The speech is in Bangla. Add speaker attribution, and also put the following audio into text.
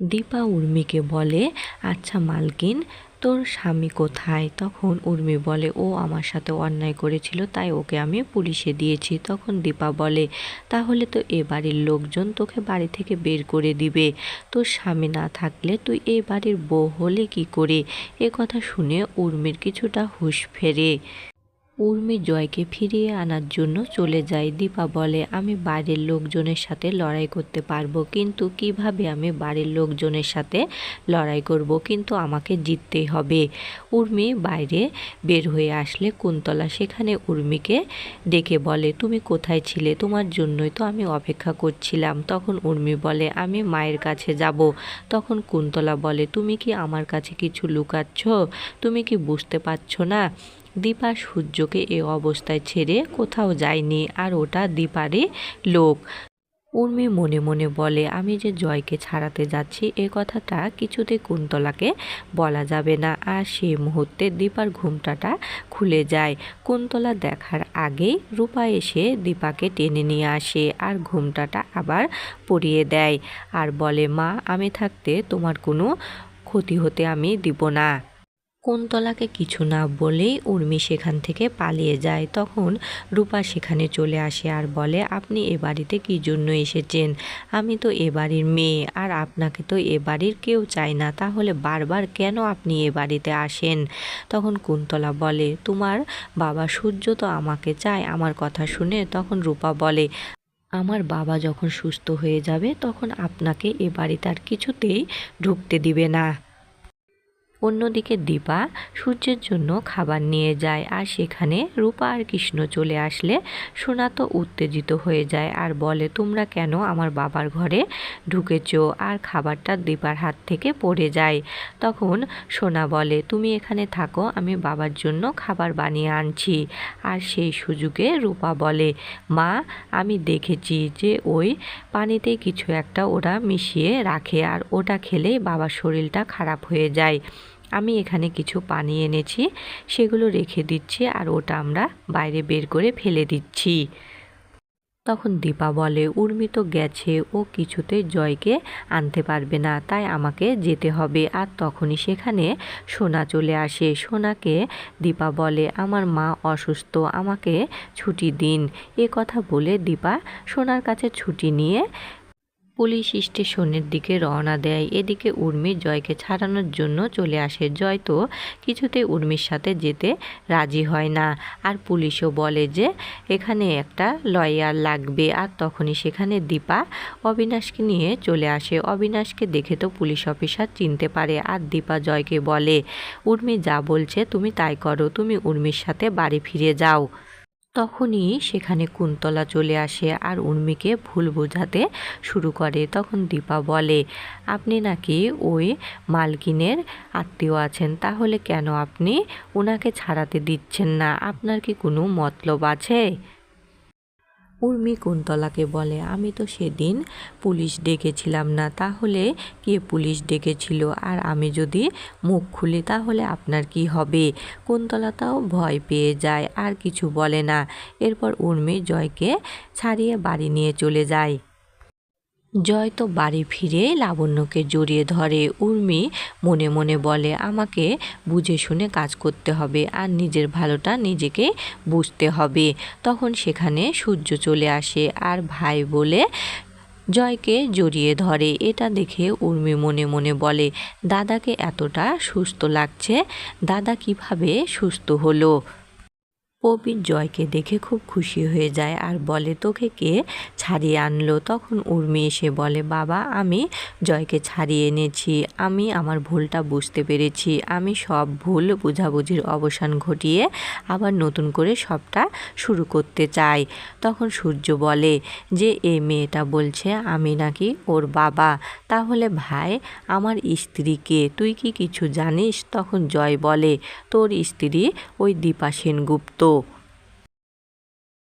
Speaker 1: দীপা উর্মিকে বলে আচ্ছা মালকিন, তোর স্বামী কোথায়? তখন উর্মি বলে, ও আমার সাথে অন্যায় করেছিল, তাই ওকে আমি পুলিশে দিয়েছি। তখন দীপা বলে, তাহলে তো এ বাড়ির লোকজন তোকে বাড়ি থেকে বের করে দিবে। তোর স্বামী না থাকলে তুই এ বাড়ির বউ হলে কি করে? এ কথা শুনে উর্মির কিছুটা হুঁশ ফেরে। উর্মি জয়কে ফিরিয়ে আনার জন্য চলে যায়। দীপা বলে, আমি বাড়ির লোকজনের সাথে লড়াই করতে পারব, কিন্তু কীভাবে আমি বাড়ির লোকজনের সাথে লড়াই করব? কিন্তু আমাকে জিততেই হবে। উর্মি বাইরে বের হয়ে আসলে কুন্তলা। সেখানে উর্মিকে ডেকে বলে, তুমি কোথায় ছিলে? তোমার জন্যই তো আমি অপেক্ষা করছিলাম। তখন উর্মি বলে, আমি মায়ের কাছে যাব। তখন কুন্তলা বলে, তুমি কি আমার কাছে কিছু লুকাচ্ছ? তুমি কি বুঝতে পারছ না? দীপা সূর্যকে এ অবস্থায় ছেড়ে কোথাও যায়নি আর ওটা দীপারই লোক। উর্মি মনে মনে বলে, আমি যে জয়কে ছাড়াতে যাচ্ছি, এ কথাটা কিছুতে কুন্তলাকে বলা যাবে না। আর সেই মুহূর্তে দীপার ঘুমটাটা খুলে যায়। কুন্তলা দেখার আগেই রূপা এসে দীপাকে টেনে নিয়ে আসে আর ঘুমটাটা আবার পরিয়ে দেয়। আর বলে, মা, আমি থাকতে তোমার কোনো ক্ষতি হতে আমি দিব না। কুন্তলাকে কিছু না বলেই উর্মি সেখান থেকে পালিয়ে যায়। তখন রূপা সেখানে চলে আসে আর বলে, আপনি এ বাড়িতে কী জন্য এসেছেন? আমি তো এ বাড়ির মেয়ে, আর আপনাকে তো এ বাড়ির কেউ চায় না। তাহলে বারবার কেন আপনি এ বাড়িতে আসেন? তখন কুন্তলা বলে, তোমার বাবা সূর্য তো আমাকে চায় আমার কথা শুনে। তখন রূপা বলে, আমার বাবা যখন সুস্থ হয়ে যাবে, তখন আপনাকে এ বাড়িতে আর কিছুতেই ঢুকতে দিবে না। অন্যদিকে দীপা সূর্যের জন্য খাবার নিয়ে যায় আর সেখানে রূপা আর কৃষ্ণ চলে আসলে সোনা তো উত্তেজিত হয়ে যায় আর বলে, তোমরা কেন আমার বাবার ঘরে ঢুকেছ আর খাবারটা দীপার হাত থেকে পড়ে যায়? তখন সোনা বলে, তুমি এখানে থাকো, আমি বাবার জন্য খাবার বানিয়ে আনছি। আর সেই সুযোগে রূপা বলে, মা, আমি দেখেছি যে ওই পানিতে কিছু একটা ওরা মিশিয়ে রাখে আর ওটা খেলেই বাবার শরীরটা খারাপ হয়ে যায়। আমি এখানে কিছু পানি এনেছি, সেগুলো রেখে দিচ্ছি আর ওটা আমরা বাইরে বের করে ফেলে দিচ্ছি। তখন দীপা বলে, উর্মি তো গেছে, ও কিছুতে জয়কে আনতে পারবে না, তাই আমাকে যেতে হবে। আর তখনই সেখানে সোনা চলে আসে। সোনাকে দীপা বলে, আমার মা অসুস্থ, আমাকে ছুটি দিন। এ কথা বলে দীপা সোনার কাছে ছুটি নিয়ে পুলিশ স্টেশনের দিকে রওনা দেয়। এদিকে উর্মি জয়কে ছাড়ানোর জন্য চলে আসে। জয় তো কিছুতে উর্মির সাথে যেতে রাজি হয় না। আর পুলিশও বলে যে, এখানে একটা লয়ার লাগবে। আর তখনই সেখানে দীপা অবিনাশকে নিয়ে চলে আসে। অবিনাশকে দেখে তো পুলিশ অফিসার চিনতে পারে। আর দীপা জয়কে বলে, উর্মি যা বলছে তুমি তাই করো। তুমি উর্মির সাথে বাড়ি ফিরে যাও। তখনই সেখানে কুন্তলা চলে আসে আর উর্মিকে ভুল বোঝাতে শুরু করে। তখন দীপা বলে, আপনি নাকি ওই মালকিনের আত্মীয় আছেন, তাহলে কেন আপনি ওনাকে ছাড়াতে দিচ্ছেন না? আপনার কি কোনো মতলব আছে? উর্মি কুন্তলাকে বলে, আমি তো সেদিন পুলিশ ডেকেছিলাম না, তাহলে কে পুলিশ ডেকেছিল? আর আমি যদি মুখ খুলি, তাহলে আপনার কি হবে? কুন্তলা তাও ভয় পেয়ে যায়, আর কিছু বলে না। এরপর উর্মি জয়কে ছাড়িয়ে বাড়ি নিয়ে চলে যায়। জয় তো বাড়ি ফিরে লাবণ্যকে জড়িয়ে ধরে। উর্মি মনে মনে বলে, আমাকে বুঝে শুনে কাজ করতে হবে আর নিজের ভালোটা নিজেকে বুঝতে হবে। তখন সেখানে সূর্য চলে আসে আর ভাই বলে, জয়কে জড়িয়ে ধরে। এটা দেখে উর্মি মনে মনে বলে, দাদাকে এতটা সুস্থ লাগছে। দাদা কীভাবে সুস্থ হলো? প্রবীর জয়কে দেখে খুব খুশি হয়ে যায় আর বলে, তোকে কে ছাড়িয়ে আনলো? তখন উর্মি এসে বলে, বাবা, আমি জয়কে ছাড়িয়ে এনেছি। আমি আমার ভুলটা বুঝতে পেরেছি। আমি সব ভুল বুঝাবুঝির অবসান ঘটিয়ে আবার নতুন করে সবটা শুরু করতে চাই। তখন সূর্য বলে, যে এই মেয়েটা বলছে, আমি নাকি ওর বাবা। তাহলে ভাই, আমার স্ত্রীকে তুই কি কিছু জানিস? তখন জয় বলে, তোর স্ত্রী ওই দীপা সেনগুপ্ত।